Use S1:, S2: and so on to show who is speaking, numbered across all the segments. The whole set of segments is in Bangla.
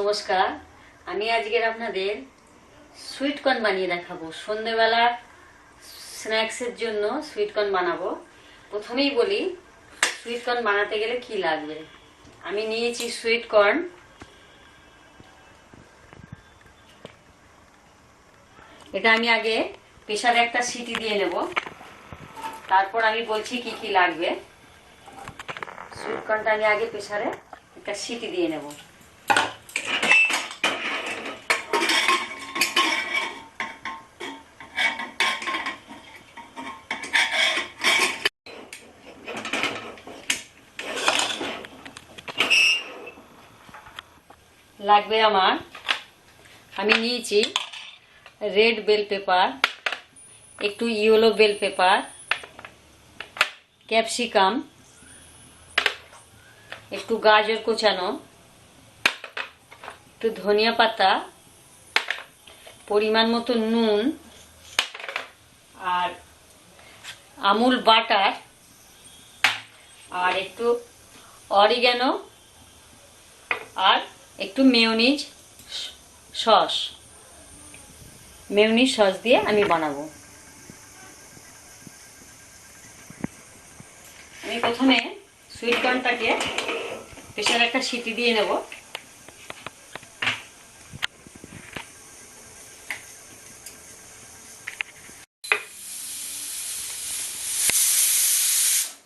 S1: নমস্কার। আমি আজকের আপনাদের সুইটকর্ন বানিয়ে দেখাবো। সন্ধেবেলা স্ন্যাক্সের জন্য সুইটকর্ন বানাবো। প্রথমেই বলি সুইটকর্ন বানাতে গেলে কি লাগবে? আমি নিয়েছি সুইট কর্ন এটা আমি আগে প্রেশারে একটা সিটি দিয়ে নেব। তারপর আমি বলছি কি কি লাগবে। সুইটকর্নটা আমি আগে প্রেশারে একটা সিটি দিয়ে নেব। লাগবে আমার। আমি নিয়েছি রেড বেল পেপার একটু ইয়েলো বেল পেপার ক্যাপসিকাম একটু গাজর কোচানো, একটু ধনিয়া পাতা, পরিমাণ মতো নুন আর আমুল বাটার আর একটু অরিগ্যানো আর একটু মেয়নিজ সস। মেয়নিজ সস দিয়ে আমি বানাবো। আমি প্রথমে সুইট কর্নটাকে প্রেশারে একটা সিটি দিয়ে নেব।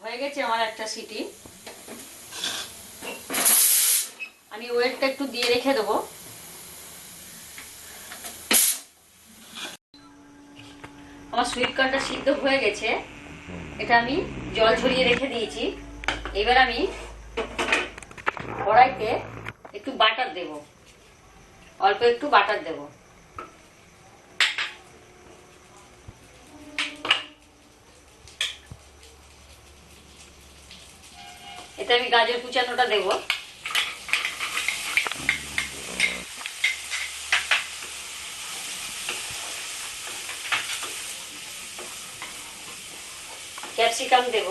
S1: হয়ে গেছে আমার একটা সিটি। আমি ওয়েটটা একটু দিয়ে রেখে দেবো। আমার সুইট কর্নটা সিদ্ধ হয়ে গেছে। এটা আমি জল ঝরিয়ে রেখে দিয়েছি। এবার আমি কড়াইতে একটু বাটার দেব। অল্প একটু বাটার দেব। এতে আমি গাজর কুচানোটা দেব। ক্যাপসিকাম দেব।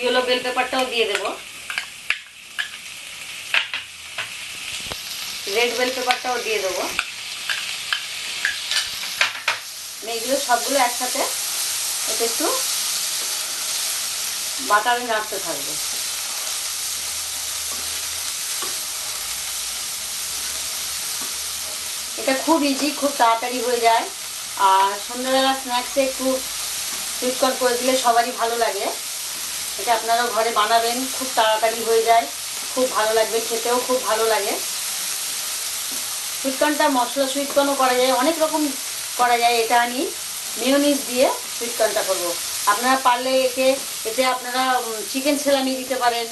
S1: ইয়েলো বেল পেপারটাও দিয়ে দেব। রেড বেল পেপারটাও দিয়ে দেবো। মানে এগুলো সবগুলো একসাথে এটা একটু বাটারে নাড়তে থাকবে। এটা খুব ইজি খুব তাড়াতাড়ি হয়ে যায়। আর সন্ধ্যাবেলা স্ন্যাক্সে একটু সুইট কর্ন করে দিলে সবারই ভালো লাগে। এটা আপনারা ঘরে বানাবেন, খুব তাড়াতাড়ি হয়ে যায়। খুব ভালো লাগবে, খেতেও খুব ভালো লাগে। সুইটকর্নটা মশলা সুইটকর্নও করা যায়। অনেক রকম করা যায়, এটা আমি মিওনিজ দিয়ে সুইটকর্নটা করব। আপনারা পারলে একে, এতে আপনারা চিকেন সেলামি দিতে পারেন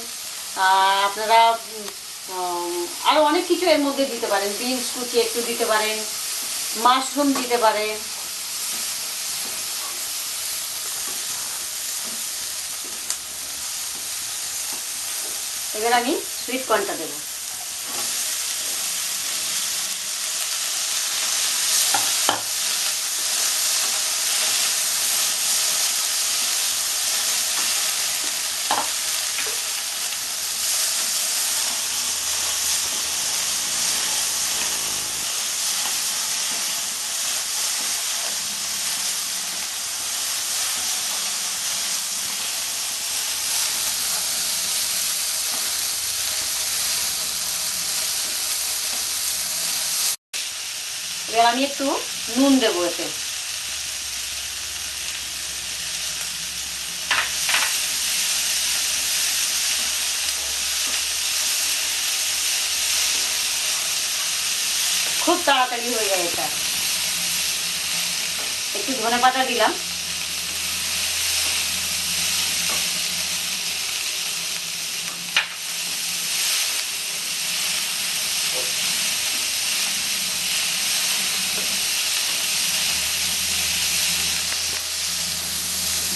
S1: আপনারা আরও অনেক কিছু এর মধ্যে দিতে পারেন। বিনস, কুচি একটু দিতে পারেন, মাশরুম দিতে পারেন। এবার আমি সুইট কর্নটা দেবো। এবার আমি একটু নুন দেবো এতে। খুব তাড়াতাড়ি হয়ে যায় এটা। একটু ধনে পাতা দিলাম।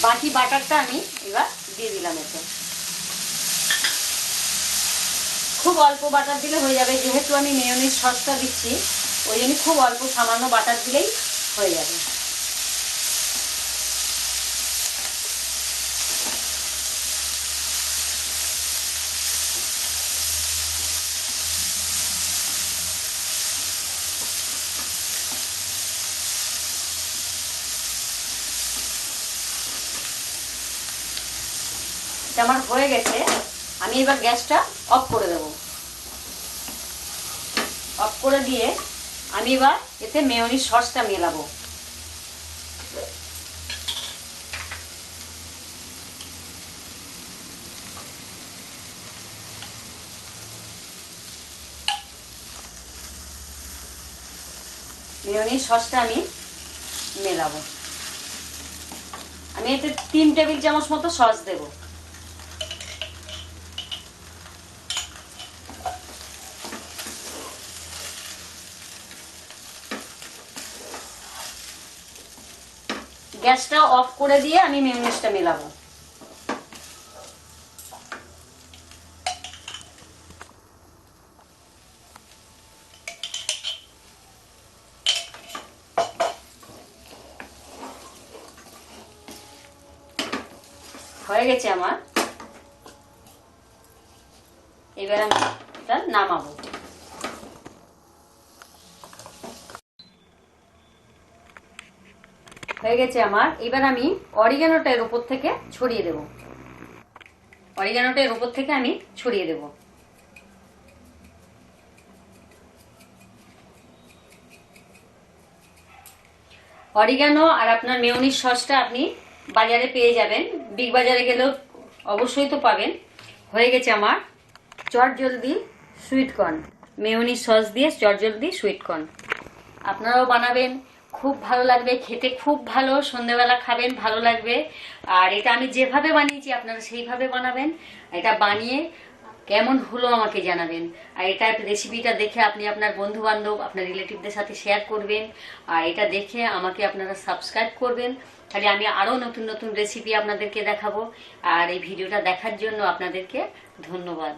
S1: বাকি বাটারটা আমি এবার দিয়ে দিলাম এতে। খুব অল্প বাটার দিলে হয়ে যাবে, যেহেতু আমি মেয়নিজ সসটা দিচ্ছি, ওই জন্য খুব অল্প সামান্য বাটার দিলেই হয়ে যাবে। এটা আমার হয়ে গেছে। আমি এবার গ্যাসটা অফ করে দেব। অফ করে দিয়ে আমি এবার এতে মেয়নিজ সসটা মেলাবো। মেয়নিজ সসটা আমি মেলাবো। আমি এতে তিন টেবিল চামচ মতো সস দেবো। গ্যাসটা অফ করে দিয়ে আমি মেয়নিজটা মেলাবো। হয়ে গেছে আমার। এবার আমি এটা নামাবো। হয়ে গেছে আমার। এবার আমি অরিগানোটা এর উপর থেকে ছড়িয়ে দেব। অরিগানোটা এর উপর থেকে আমি ছড়িয়ে দেব। অরিগানো আর আপনার মেয়নিজ সসটা আপনি বাজারে পেয়ে যাবেন। বিগ বাজারে গেলেও অবশ্যই তো পাবেন। হয়ে গেছে আমার চট জলদি সুইট কর্ন। মেয়নিজ সস দিয়ে চট জলদি সুইটকর্ন আপনারাও বানাবেন। খুব ভালো লাগবে, খেতে খুব ভালো সন্ধ্যেবেলা খাবেন, ভালো লাগবে। আর এটা আমি যেভাবে বানিয়েছি, আপনারা সেইভাবে বানাবেন। এটা বানিয়ে কেমন হলো আমাকে জানাবেন। আর এটা রেসিপিটা দেখে আপনি আপনার বন্ধু বান্ধব আপনার রিলেটিভদের সাথে শেয়ার করবেন। আর এটা দেখে আমাকে আপনারা সাবস্ক্রাইব করবেন। তাহলে আমি আরও নতুন নতুন রেসিপি আপনাদেরকে দেখাবো। আর এই ভিডিওটা দেখার জন্য আপনাদেরকে ধন্যবাদ।